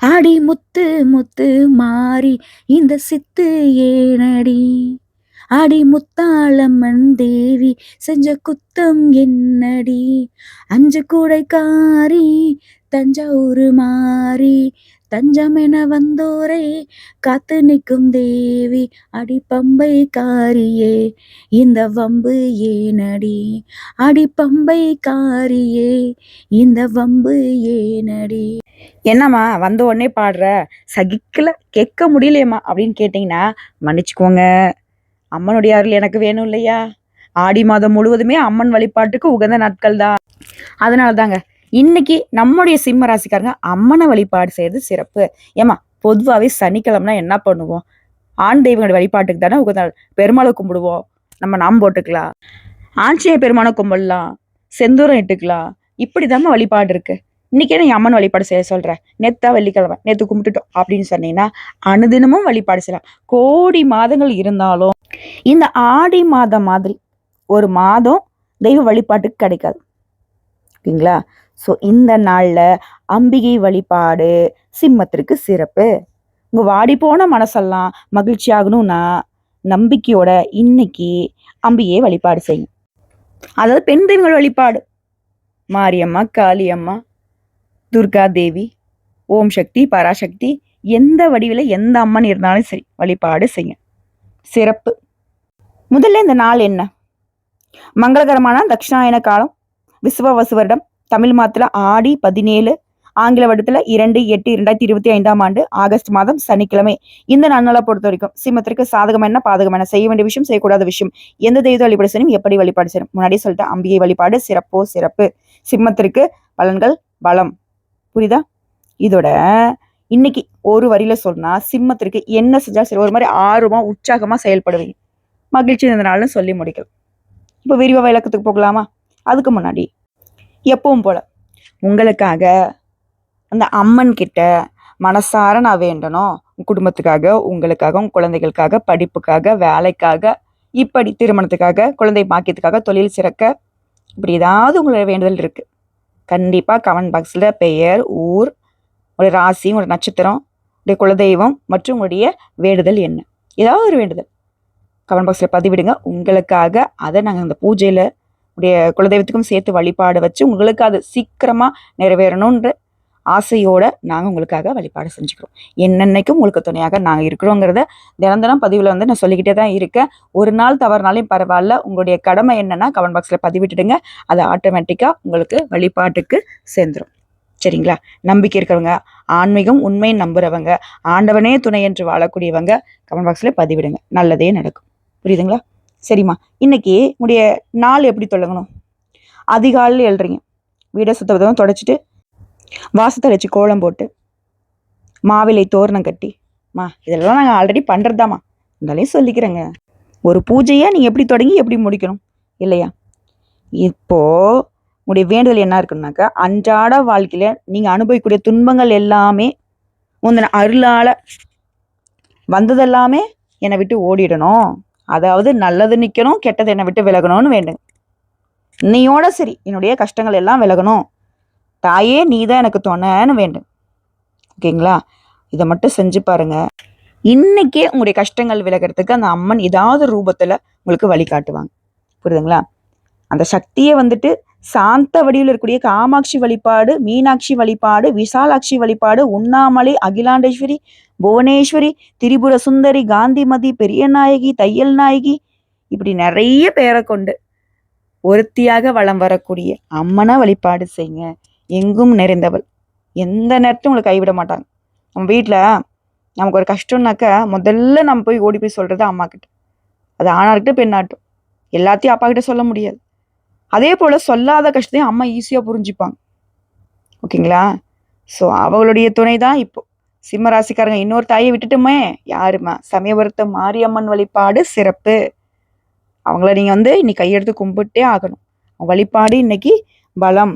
அடி முத்து முத்து மாறி இந்த சித்து ஏனடி? அடி முத்தாளம்மன் தேவி செஞ்ச குத்தம் என்னடி? அஞ்சு கூடைக்காரி தஞ்சாவூர் மாறி தஞ்சமென வந்தோரை காத்து நிற்கும் தேவி அடி பம்பை காரியே இந்த வம்பு ஏனடி? அடி பம்பை காரியே இந்த வம்பு ஏனடி? என்னம்மா வந்த உடனே பாடுற? சகிக்கல கேட்க முடியலையம்மா அப்படின்னு கேட்டிங்கன்னா மன்னிச்சுக்கோங்க. அம்மனுடைய அருள் எனக்கு வேணும் இல்லையா? ஆடி மாதம் முழுவதுமே அம்மன் வழிபாட்டுக்கு உகந்த நாட்கள் தான் அதனால தாங்க இன்னைக்கு நம்முடைய சிம்ம ராசிக்காரங்க அம்மனை வழிபாடு செய்யறது சிறப்பு. ஏமா பொதுவாகவே சனிக்கிழமைனா என்ன பண்ணுவோம்? ஆண் தெய்வங்களோட வழிபாட்டுக்கு தானே உகந்த நாள். பெருமாளை கும்பிடுவோம். நம்ம நாம் போட்டுக்கலாம். ஆஞ்சநேய பெருமானை கும்பிடலாம். செந்தூரம் இட்டுக்கலாம். இப்படி வழிபாடு இருக்கு. இன்னைக்கு நீ அம்மன் வழிபாடு செய்ய சொல்றேன் நெத்தா வெள்ளிக்கிழமை நேத்து கும்பிட்டுட்டோம் அப்படின்னு சொன்னீங்கன்னா அனுதினமும் வழிபாடு செய்யலாம். கோடி மாதங்கள் இருந்தாலும் இந்த ஆடி மாதம் மாதிரி ஒரு மாதம் தெய்வ வழிபாட்டுக்கு கிடைக்காது. ஓகேங்களா? ஸோ இந்த நாளில் அம்பிகை வழிபாடு சிம்மத்திற்கு சிறப்பு. உங்கள் வாடி போன மனசெல்லாம் மகிழ்ச்சி ஆகணும்னா நம்பிக்கையோட இன்னைக்கு அம்பிகையை வழிபாடு செய்யும். அதாவது பெண் தெய்வங்கள் வழிபாடு. மாரியம்மா காளியம்மா துர்கா தேவி ஓம் சக்தி பராசக்தி எந்த வடிவில் எந்த அம்மன் இருந்தாலும் சரி வழிபாடு செய்ய சிறப்பு. முதல்ல இந்த நாள் என்ன? மங்களகரமான தட்சிணாயன காலம் விசுவவசு வருடம் தமிழ் மாதத்தில் ஆடி பதினேழு ஆங்கில வருடத்தில் இரண்டு எட்டு இரண்டாயிரத்தி இருபத்தி ஐந்தாம் ஆண்டு ஆகஸ்ட் மாதம் சனிக்கிழமை. இந்த நன்னாளை பொறுத்த வரைக்கும் சிம்மத்திற்கு சாதகம் என்ன பாதகம் என்ன செய்ய வேண்டிய விஷயம் செய்யக்கூடாத விஷயம் எந்த தெய்வத்தை வழிபாடு செய்யணும் எப்படி வழிபாடு செய்யணும். முன்னாடி சொல்லிட்டு அம்பிகை வழிபாடு சிறப்போ சிறப்பு. சிம்மத்திற்கு பலன்கள் பலம். புரியுதா? இதோட இன்னைக்கு ஒரு வரியில சொன்னா சிம்மத்திற்கு என்ன செஞ்சாலும் சரி ஒரு மாதிரி ஆர்வமா உற்சாகமா செயல்படுவீங்க. மகிழ்ச்சி இந்த நாள்னு சொல்லி முடிக்கலாம். இப்போ விரிவா விளக்கத்துக்கு போகலாமா? அதுக்கு முன்னாடி எப்பவும் போல உங்களுக்காக அந்த அம்மன் கிட்ட மனசார நான் வேண்டணும். குடும்பத்துக்காக உங்களுக்காக உங்க குழந்தைகளுக்காக படிப்புக்காக வேலைக்காக இப்படி திருமணத்துக்காக குழந்தை பாக்கியத்துக்காக தொழில் சிறக்க இப்படி ஏதாவது உங்களோட வேண்டுதல் இருக்கு. கண்டிப்பாக கமெண்ட் பாக்ஸில் பெயர் ஊர் உங்களுடைய ராசி உங்களுடைய நட்சத்திரம் உங்களுடைய குலதெய்வம் மற்றும் உங்களுடைய வேண்டுதல் என்ன? ஏதாவது ஒரு வேண்டுதல். கமெண்ட் பாக்ஸில் பதிவிடுங்க. உங்களுக்காக அதை நாங்கள் அந்த பூஜையில் உடைய குலதெய்வத்துக்கும் சேர்த்து வழிபாடு வச்சு உங்களுக்கு அது சீக்கிரமாக நிறைவேறணுன்ற ஆசையோட நாங்கள் உங்களுக்காக வழிபாடு செஞ்சுக்கிறோம். என்னென்னைக்கும் உங்களுக்கு துணையாக நாங்கள் இருக்கிறோங்கிறத தினம் தினம் பதிவில் வந்து நான் சொல்லிக்கிட்டே தான் இருக்கேன். ஒரு நாள் தவறுனாலையும் பரவாயில்ல. உங்களுடைய கடமை என்னென்னா கமெண்ட் பாக்ஸில் பதிவிட்டுடுங்க. அது ஆட்டோமேட்டிக்காக உங்களுக்கு வழிபாட்டுக்கு சேர்ந்துடும் சரிங்களா? நம்பிக்கை இருக்கிறவங்க ஆன்மீகம் உண்மை நம்புறவங்க ஆண்டவனே துணை என்று வாழக்கூடியவங்க கமெண்ட் பாக்ஸில் பதிவிடுங்க. நல்லதே நடக்கும். புரியுதுங்களா? சரிம்மா. இன்னைக்கு உடைய நாள் எப்படி தொடங்கணும்? அதிகாலையில் எழுறீங்க வீடை சுத்தபத்தமாக தொடச்சிட்டு வாசத்தை வச்சு கோலம் போட்டு மாவிலை தோரணம் கட்டி மா இதெல்லாம் நாங்கள் ஆல்ரெடி பண்ணுறதாம்மா இருந்தாலையும் சொல்லிக்கிறேங்க. ஒரு பூஜையை நீங்கள் எப்படி தொடங்கி எப்படி முடிக்கணும்? இல்லையா? இப்போது உங்களுடைய வேண்டுதல் என்ன இருக்குன்னாக்கா அன்றாட வாழ்க்கையில் நீங்கள் அனுபவிக்கக்கூடிய துன்பங்கள் எல்லாமே உந்தன அருளால் வந்ததெல்லாமே என்னை விட்டு ஓடிடணும். அதாவது நல்லது நிற்கணும் கெட்டது என்னை விட்டு விலகணும்னு வேண்டுங்க. இன்னையோட சரி என்னுடைய கஷ்டங்கள் எல்லாம் விலகணும். தாயே நீ தான் எனக்கு துணைன்னு வேண்டும். ஓகேங்களா? இதை மட்டும் செஞ்சு பாருங்க. இன்னைக்கே உங்களுடைய கஷ்டங்கள் விலகிறதுக்கு அந்த அம்மன் ஏதாவது ரூபத்தில் உங்களுக்கு வழிகாட்டுவாங்க புரியுதுங்களா? அந்த சக்தியை வந்துட்டு சாந்த வடிவில் இருக்கக்கூடிய காமாட்சி வழிபாடு மீனாட்சி வழிபாடு விசாலாட்சி வழிபாடு உண்ணாமலை அகிலாண்டேஸ்வரி புவனேஸ்வரி திரிபுர சுந்தரி காந்திமதி பெரிய நாயகி தையல் நாயகி இப்படி நிறைய பேரை கொண்டு ஒருத்தியாக வளம் வரக்கூடிய அம்மனை வழிபாடு செய்யுங்க. எங்கும் நிறைந்தவள். எந்த நேரத்தையும் உங்களை கைவிட மாட்டாங்க. நம்ம வீட்டில் நமக்கு ஒரு கஷ்டம்னாக்கா முதல்ல நம்ம போய் ஓடி போய் சொல்கிறது அம்மா கிட்ட. அது ஆணார்கிட்ட பெண்ணாட்டும் எல்லாத்தையும் அப்பா கிட்ட சொல்ல முடியாது. அதே போல் சொல்லாத கஷ்டத்தையும் அம்மா ஈஸியாக புரிஞ்சுப்பாங்க. ஓகேங்களா? ஸோ அவங்களுடைய துணை தான் இப்போ. சிம்ம ராசிக்காரங்க இன்னொரு தாயை விட்டுட்டுமே யாருமா சமயபுரத்து மாரியம்மன் வழிபாடு சிறப்பு. அவங்கள நீங்கள் வந்து இன்னைக்கு கையெடுத்து கும்பிட்டே ஆகணும். வழிபாடு இன்னைக்கு பலம்.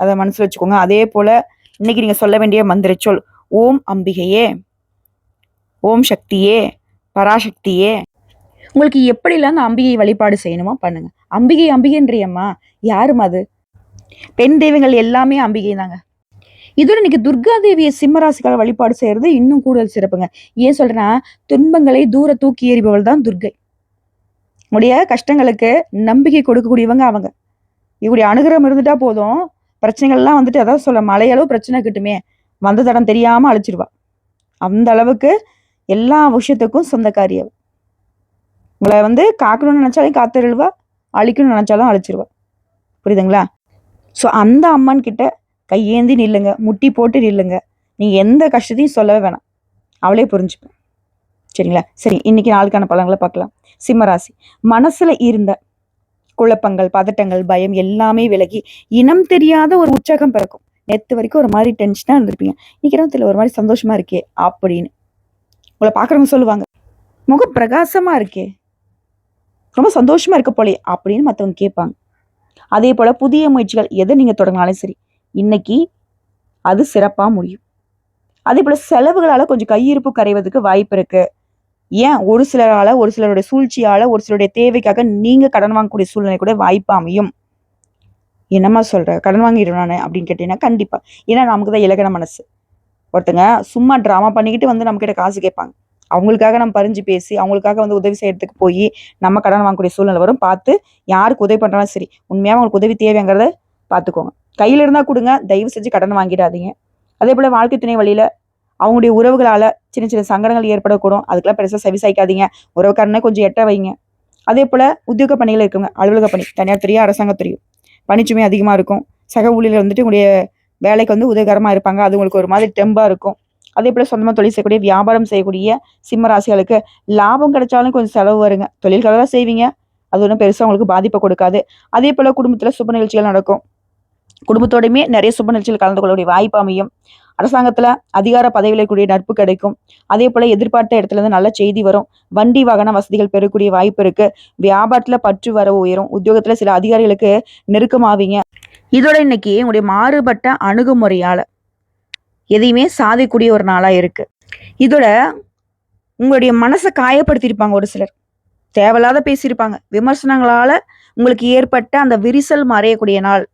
அதை மனசில் வச்சுக்கோங்க. அதே போல் இன்னைக்கு நீங்கள் சொல்ல வேண்டிய மந்திர சொல் ஓம் அம்பிகையே ஓம் சக்தியே பராசக்தியே. உங்களுக்கு எப்படிலாம் அந்த அம்பிகை வழிபாடு செய்யணுமோ பண்ணுங்க. அம்பிகை அம்பிகைன்றியம்மா யாரும் அது? பெண் தெய்வங்கள் எல்லாமே அம்பிகை தாங்க இதோட இன்னைக்கு துர்கா தேவியை சிம்மராசிக்காக வழிபாடு செய்யறது இன்னும் கூடுதல் சிறப்புங்க. ஏன் சொல்றேன்னா துன்பங்களை தூர தூக்கி எறிபவள் தான் துர்கை. உடைய கஷ்டங்களுக்கு நம்பிக்கை கொடுக்கக்கூடியவங்க அவங்க. இவருடைய அனுகிரகம் இருந்துட்டா போதும். பிரச்சனைகள்லாம் வந்துட்டு அதான் சொல்ல மலையளவு பிரச்சனை கிட்டுமே வந்த தடம் தெரியாமல் அழிச்சிருவா. அந்த அளவுக்கு எல்லா விஷயத்துக்கும் சொந்தக்காரி உங்களை வந்து காக்கணும்னு நினச்சாலும் காத்தருள்வா அழிக்கணும்னு நினச்சாலும் அழிச்சிருவா. புரியுதுங்களா? ஸோ அந்த அம்மன் கிட்ட கையேந்தி நில்லுங்க முட்டி போட்டு நில்லுங்க. நீங்கள் எந்த கஷ்டத்தையும் சொல்லவே வேணாம். அவளே புரிஞ்சுப்பேன் சரிங்களா? சரி இன்னைக்கு நாளுக்கான பழங்களை பார்க்கலாம். சிம்மராசி. மனசில் இருந்த குழப்பங்கள் பதட்டங்கள் பயம் எல்லாமே விலகி இனம் தெரியாத ஒரு உற்சாகம் பிறக்கும். நேற்று வரைக்கும் ஒரு மாதிரி டென்ஷனாக இருந்திருப்பீங்க. இன்னைக்கு இடத்துல ஒரு மாதிரி சந்தோஷமா இருக்கே அப்படின்னு. உங்களை பார்க்குறவங்க சொல்லுவாங்க முகம் பிரகாசமா இருக்கே ரொம்ப சந்தோஷமா இருக்க போலே அப்படின்னு மற்றவங்க கேட்பாங்க. அதே போல புதிய முயற்சிகள் எதை நீங்க தொடங்கினாலும் சரி இன்னைக்கு அது சிறப்பாக முடியும். அதே போல செலவுகளால கொஞ்சம் கையிருப்பு கரைவதற்கு வாய்ப்பு இருக்கு. ஏன் ஒரு சிலரால ஒரு சிலருடைய சூழ்ச்சியால ஒரு சிலருடைய தேவைக்காக நீங்க கடன் வாங்கக்கூடிய சூழ்நிலை கூட வாய்ப்பு அமையும். என்னம்மா சொல்ற? கடன் வாங்கிடுவேன் நான் அப்படின்னு கேட்டீங்கன்னா கண்டிப்பா. ஏன்னா நமக்கு தான் இலகன மனசு. ஒருத்தங்க சும்மா ட்ராமா பண்ணிக்கிட்டு வந்து நம்ம கிட்ட காசு கேட்பாங்க. அவங்களுக்காக நம்ம பறிஞ்சு பேசி அவங்களுக்காக வந்து உதவி செய்யறதுக்கு போய் நம்ம கடன் வாங்கக்கூடிய சூழ்நிலை வரும். பார்த்து யாருக்கு உதவி பண்றாலும் சரி உண்மையாக அவங்களுக்கு உதவி தேவைங்கிறத பார்த்துக்கோங்க. கையில இருந்தா கொடுங்க தயவு செஞ்சு கடன் வாங்கிடாதீங்க. அதே போல வாழ்க்கை துணை வழியில அவங்களுடைய உறவுகளால் சின்ன சின்ன சங்கடங்கள் ஏற்படக்கூடும். அதுக்கெல்லாம் பெருசாக செவி சாய்க்காதீங்க. உறவுக்காரனை கொஞ்சம் எட்ட வைங்க. அதே போல் உத்தியோக பணிகள் இருக்குங்க அலுவலக பணி தனியார் துறையும் அரசாங்க துறையும் பணிச்சுமை அதிகமாக இருக்கும். சக ஊழியர் வந்துட்டு உங்களுடைய வேலைக்கு வந்து உதவிகரமாக இருப்பாங்க. அது உங்களுக்கு ஒரு மாதிரி டெம்பாக இருக்கும். அதே போல் சொந்தமாக தொழில் செய்யக்கூடிய வியாபாரம் செய்யக்கூடிய சிம்ம ராசிகளுக்கு லாபம் கிடைச்சாலும் கொஞ்சம் செலவு வருங்க. தொழில்களை தான் செய்வீங்க. அது ஒன்றும் பெருசாக உங்களுக்கு பாதிப்பை கொடுக்காது. அதே போல் குடும்பத்தில் சுப நிகழ்ச்சிகள் நடக்கும். குடும்பத்தோடையுமே நிறைய சுப நிகழ்ச்சிகள் கலந்து கொள்ளக்கூடிய வாய்ப்பு அமையும். அரசாங்கத்துல அதிகார பதவியில் கூடிய நட்பு கிடைக்கும். அதே போல எதிர்பார்த்த இடத்துல இருந்து நல்ல செய்தி வரும். வண்டி வாகன வசதிகள் பெறக்கூடிய வாய்ப்பு இருக்கு. வியாபாரத்துல பற்று வரவு உயரும். உத்தியோகத்துல சில அதிகாரிகளுக்கு நெருக்கமாவீங்க. இதோட இன்னைக்கு உங்களுடைய மாறுபட்ட அணுகுமுறையால எதையுமே சாதிக்கூடிய ஒரு நாளா இருக்கு. இதோட உங்களுடைய மனசை காயப்படுத்தியிருப்பாங்க ஒரு சிலர். தேவையில்லாத பேசியிருப்பாங்க. விமர்சனங்களால உங்களுக்கு ஏற்பட்ட அந்த விரிசல் மறையக்கூடிய நாள்.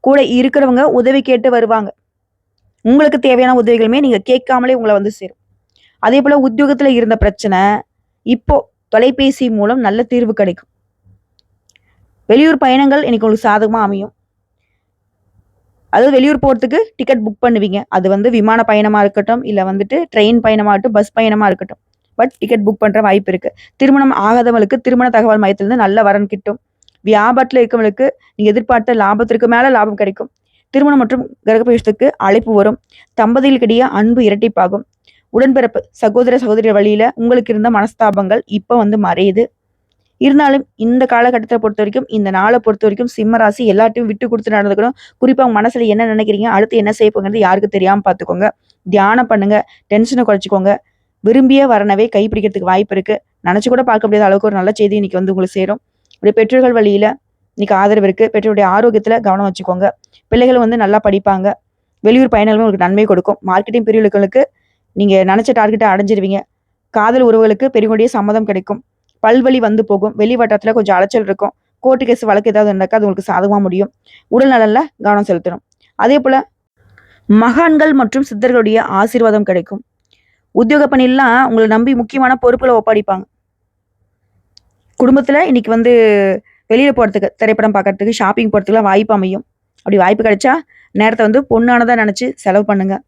கூட இருக்கிறவங்க உதவி கேட்டு வருவாங்க. உங்களுக்கு தேவையான உதவிகளுமே நீங்கள் கேட்காமலே உங்களை வந்து சேரும். அதே போல் உத்தியோகத்தில் இருந்த பிரச்சனை இப்போ தொலைபேசி மூலம் நல்ல தீர்வு கிடைக்கும். வெளியூர் பயணங்கள் இன்னைக்கு உங்களுக்கு சாதகமாக அமையும். அதாவது வெளியூர் போகிறதுக்கு டிக்கெட் புக் பண்ணுவீங்க. அது வந்து விமான பயணமாக இருக்கட்டும் இல்லை வந்துட்டு ட்ரெயின் பயணமாகட்டும் இருக்கட்டும் பஸ் பயணமாக இருக்கட்டும். பட் டிக்கெட் புக் பண்ணுற வாய்ப்பு இருக்குது திருமணம் ஆகாதவங்களுக்கு திருமண தகவல் மையத்திலிருந்து நல்ல வரன் கிட்டும். வியாபாரத்தில் இருக்கவங்களுக்கு நீங்கள் எதிர்பார்த்த லாபத்திற்கு மேலே லாபம் கிடைக்கும். திருமணம் மற்றும் கிரகப்பிரவேசத்துக்கு அழைப்பு வரும். தம்பதிகளுக்கிடையே அன்பு இரட்டிப்பாகும். உடன்பிறப்பு சகோதர சகோதரி வழியில உங்களுக்கு இருந்த மனஸ்தாபங்கள் இப்ப வந்து மறையுது. இருந்தாலும் இந்த காலகட்டத்தை பொறுத்த வரைக்கும் இந்த நாளை பொறுத்த வரைக்கும் சிம்ம ராசி எல்லாத்தையும் விட்டு கொடுத்து நடந்துக்கணும். குறிப்பா அவங்க மனசுல என்ன நினைக்கிறீங்க அடுத்து என்ன செய்ய போங்கிறது யாருக்கு தெரியாம பாத்துக்கோங்க. தியானம் பண்ணுங்க டென்ஷனை குறைச்சிக்கோங்க. விரும்பிய வரணவே கைப்பிடிக்கிறதுக்கு வாய்ப்பு இருக்கு. நினைச்சு கூட பார்க்க முடியாத அளவுக்கு ஒரு நல்ல செய்தி இன்னைக்கு வந்து உங்களுக்கு சேரும். உடைய பெற்றோர்கள் வழியில இன்னைக்கு ஆதரவு இருக்கு. பெற்றோருடைய ஆரோக்கியத்துல கவனம் வச்சுக்கோங்க. பிள்ளைகள் வந்து நல்லா படிப்பாங்க. வெளியூர் பயணங்களும் உங்களுக்கு நன்மை கொடுக்கும். மார்க்கெட்டிங் பிரிவுகளுக்கு நீங்கள் நினச்ச டார்கெட்டை அடைஞ்சிருவீங்க. காதல் உறவுகளுக்கு பெரியவங்களுடைய சம்மதம் கிடைக்கும். பல்வழி வந்து போகும். வெளி வட்டத்தில் கொஞ்சம் அலைச்சல் இருக்கும். கோர்ட்டு கேஸ் வழக்கு ஏதாவது இருந்தாக்கா அது உங்களுக்கு சாதகமாக முடியும். உடல் நலனில் கவனம் செலுத்தணும். அதே போல் மகான்கள் மற்றும் சித்தர்களுடைய ஆசீர்வாதம் கிடைக்கும். உத்தியோக பணியெல்லாம் உங்களை நம்பி முக்கியமான பொறுப்பில் ஒப்படைப்பாங்க. குடும்பத்தில் இன்னைக்கு வந்து வெளியில் போகிறதுக்கு திரைப்படம் பார்க்கறதுக்கு ஷாப்பிங் போகிறதுக்குலாம் வாய்ப்பு அமையும். அப்படி வாய்ப்பு கிடைச்சா நேரத்தை வந்து பொண்ணானதாக நினச்சி செலவு பண்ணுங்கள்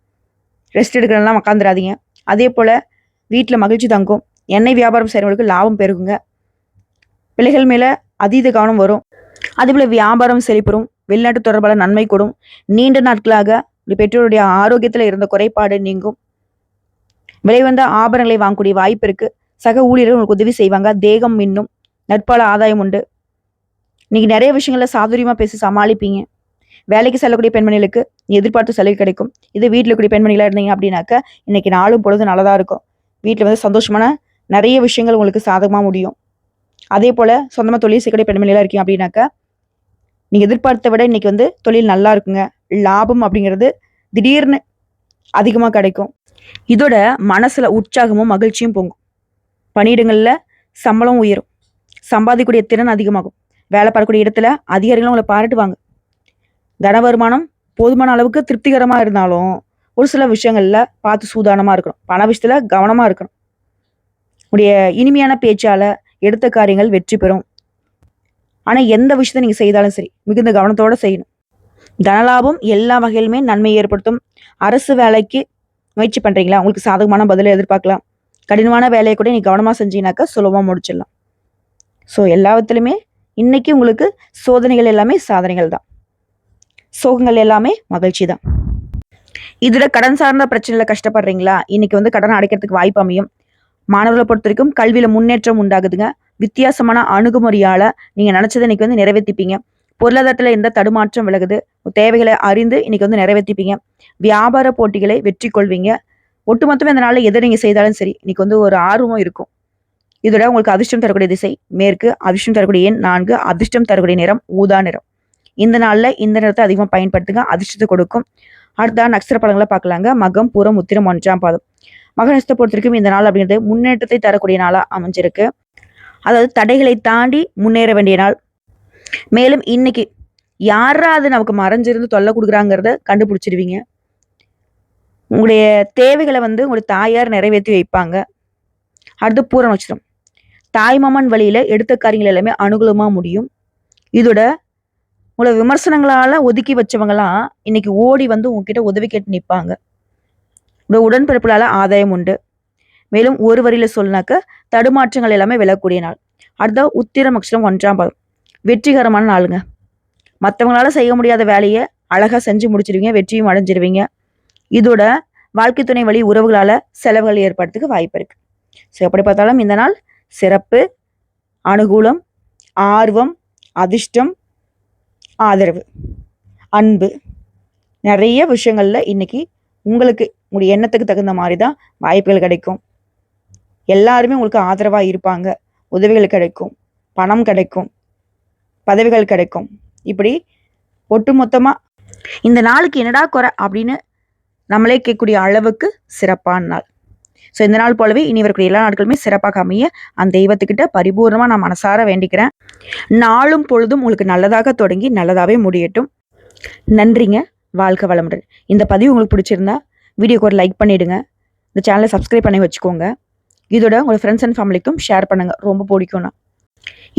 ரெஸ்ட் எடுக்கிறதெல்லாம் உக்காந்துடாதீங்க அதே போல் வீட்டில் மகிழ்ச்சி தங்கும். எண்ணெய் வியாபாரம் செய்கிறவங்களுக்கு லாபம் பெருகுங்க. பிள்ளைகள் மேலே அதீத கவனம் வரும். அதேபோல் வியாபாரம் செழிப்பெறும். வெளிநாட்டு தொடர்பான நன்மை கூடும். நீண்ட நாட்களாக பெற்றோருடைய ஆரோக்கியத்தில் இருந்த குறைபாடு நீங்கும். விலை வந்த ஆபரணங்களை வாங்கக்கூடிய வாய்ப்பு இருக்குது சக ஊழியர்கள் உங்களுக்கு உதவி செய்வாங்க. தேகம் மின்னும். நட்பால ஆதாயம் உண்டு. நீங்கள் நிறைய விஷயங்களில் சாதுரியமாக பேசி சமாளிப்பீங்க. வேலைக்கு செல்லக்கூடிய பெண்மணிகளுக்கு எதிர்பார்த்து சலுகை கிடைக்கும். இது வீட்டில் கூடிய பெண்மணிகளாக இருந்தீங்க அப்படின்னாக்க இன்னைக்கு நாளும் பொழுது நல்லதா இருக்கும். வீட்டில் வந்து சந்தோஷமான நிறைய விஷயங்கள் உங்களுக்கு சாதகமாக முடியும். அதே போல் சொந்தமாக தொழில் செய்யக்கூடிய பெண்மணிகளாக இருக்கீங்க அப்படின்னாக்க நீங்கள் எதிர்பார்த்த விட இன்னைக்கு வந்து தொழில் நல்லா இருக்குங்க. லாபம் அப்படிங்கிறது திடீர்னு அதிகமாக கிடைக்கும். இதோட மனசில் உற்சாகமும் மகிழ்ச்சியும் பொங்கும். பணியிடங்களில் சம்பளம் உயரும். சம்பாதிக்கக்கூடிய திறன் அதிகமாகும். வேலை பார்க்கக்கூடிய இடத்துல அதிகாரிகளும் உங்களை பாராட்டுவாங்க. தன வருமானம் போதுமான அளவுக்கு திருப்திகரமாக இருந்தாலும் ஒரு சில விஷயங்களில் பார்த்து சூதானமாக இருக்கணும். பண விஷயத்தில் கவனமாக இருக்கணும். உடைய இனிமையான பேச்சால் எடுத்த காரியங்கள் வெற்றி பெறும். ஆனால் எந்த விஷயத்தை நீங்கள் செய்தாலும் சரி மிகுந்த கவனத்தோடு செய்யணும். தனலாபம் எல்லா வகையிலுமே நன்மை ஏற்படுத்தும். அரசு வேலைக்கு முயற்சி பண்ணுறீங்களா உங்களுக்கு சாதகமான பதிலை எதிர்பார்க்கலாம். கடினமான வேலையை கூட நீ கவனமாக செஞ்சீங்கனாக்கா சுலபமாக முடிச்சிடலாம். ஸோ எல்லாத்துலயுமே இன்றைக்கி உங்களுக்கு சோதனைகள் எல்லாமே சாதனைகள் தான். சோகங்கள் எல்லாமே மகிழ்ச்சி தான் இதோட கடன் சார்ந்த பிரச்சனையில் கஷ்டப்படுறீங்களா? இன்னைக்கு வந்து கடன் அடைக்கிறதுக்கு வாய்ப்பு அமையும். மாணவர்களை பொறுத்த வரைக்கும் கல்வியில் முன்னேற்றம் உண்டாகுதுங்க. வித்தியாசமான அணுகுமுறையால் நீங்கள் நினச்சதை இன்னைக்கு வந்து நிறைவேற்றிப்பீங்க பொருளாதாரத்தில் எந்த தடுமாற்றம் விலகுது? தேவைகளை அறிந்து இன்னைக்கு வந்து நிறைவேற்றிப்பீங்க வியாபார போட்டிகளை வெற்றி கொள்வீங்க. ஒட்டுமொத்தமே இந்த நாளில் எதை நீங்கள் செய்தாலும் சரி இன்னைக்கு வந்து ஒரு ஆர்வம் இருக்கும். இதோட உங்களுக்கு அதிர்ஷ்டம் தரக்கூடிய திசை மேற்கு அதிர்ஷ்டம் தரக்கூடிய எண் நான்கு அதிர்ஷ்டம் தரக்கூடிய நிறம் ஊதா நிறம். இந்த நாளில் இந்த நிறத்தை அதிகமாக பயன்படுத்துங்க அதிர்ஷ்டத்தை கொடுக்கும். அடுத்த நட்சத்திர பழங்களை பார்க்கலாங்க. மகம் பூரம் உத்திரம் ஒன்றாம் பாதம். மக நட்சத்திரத்தை பொறுத்த வரைக்கும் இந்த நாள் அப்படிங்கிறது முன்னேற்றத்தை தரக்கூடிய நாளாக அமைஞ்சிருக்கு. அதாவது தடைகளை தாண்டி முன்னேற வேண்டிய நாள். மேலும் இன்னைக்கு யாரா அது நமக்கு மறைஞ்சிருந்து தொல்லை கொடுக்குறாங்கிறத கண்டுபிடிச்சிருவீங்க. உங்களுடைய தேவைகளை வந்து உங்களுடைய தாயார் நிறைவேற்றி வைப்பாங்க. அடுத்து பூர நட்சத்திரம். தாய்மாமன் வழியில் எடுத்த காரியங்கள் எல்லாமே அனுகூலமாக முடியும். இதோட உங்களை விமர்சனங்களால் ஒதுக்கி வச்சவங்கலாம் இன்னைக்கு ஓடி வந்து உங்ககிட்ட உதவி கேட்டு நிற்பாங்க உங்களோட உடன்பிறப்புகளால் ஆதாயம் உண்டு. மேலும் ஒரு வரியில் சொல்லினாக்க தடுமாற்றங்கள் எல்லாமே விழக்கூடிய நாள். அடுத்த உத்திரம் அக்ஷரம் ஒன்றாம் பாதம். வெற்றிகரமான நாளுங்க. மற்றவங்களால செய்ய முடியாத வேலையை அழகாக செஞ்சு முடிச்சிருவீங்க வெற்றியும் அடைஞ்சிருவீங்க. இதோட வாழ்க்கை துணை வழி உறவுகளால் செலவுகள் ஏற்படுறதுக்கு வாய்ப்பு இருக்கு. ஸோ எப்படி பார்த்தாலும் இந்த நாள் சிறப்பு அனுகூலம் ஆர்வம் அதிர்ஷ்டம் ஆதரவு அன்பு நிறைய விஷயங்களில் இன்னைக்கு உங்களுக்கு உங்களுடைய எண்ணத்துக்கு தகுந்த மாதிரி தான் வாய்ப்புகள் கிடைக்கும். எல்லாருமே உங்களுக்கு ஆதரவாக இருப்பாங்க. உதவிகள் கிடைக்கும் பணம் கிடைக்கும் பதவிகள் கிடைக்கும். இப்படி ஒட்டுமொத்தமாக இந்த நாளுக்கு என்னடா குறை அப்படின்னு நம்மளே கேட்கக்கூடிய அளவுக்கு சிறப்பான நாள். ஸோ இந்த நாள் போலவே இனி வரக்கூடிய எல்லா நாட்களுமே சிறப்பாக அமைய அந்த தெய்வத்துக்கிட்ட பரிபூர்ணமாக நான் மனசார வேண்டிக்கிறேன். நாளும் பொழுதும் உங்களுக்கு நல்லதாக தொடங்கி நல்லதாகவே முடியட்டும். நன்றிங்க. வாழ்க வளமுடன். இந்த பதிவு உங்களுக்கு பிடிச்சிருந்தா வீடியோக்கு ஒரு லைக் பண்ணிவிடுங்க இந்த சேனலை சப்ஸ்கிரைப் பண்ணி வச்சுக்கோங்க. இதோட உங்கள் ஃப்ரெண்ட்ஸ் அண்ட் ஃபேமிலிக்கும் ஷேர் பண்ணுங்கள் ரொம்ப பிடிக்கும்னா.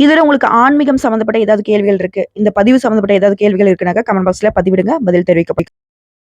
இதோட உங்களுக்கு ஆன்மீகம் சம்மந்தப்பட்ட ஏதாவது கேள்விகள் இருக்குது இந்த பதிவு சம்மந்தப்பட்ட ஏதாவது கேள்விகள் இருக்குனாக்கா கமெண்ட் பாக்ஸில் பதிவிடுங்க. பதில் தெரிவிக்கப்படும்.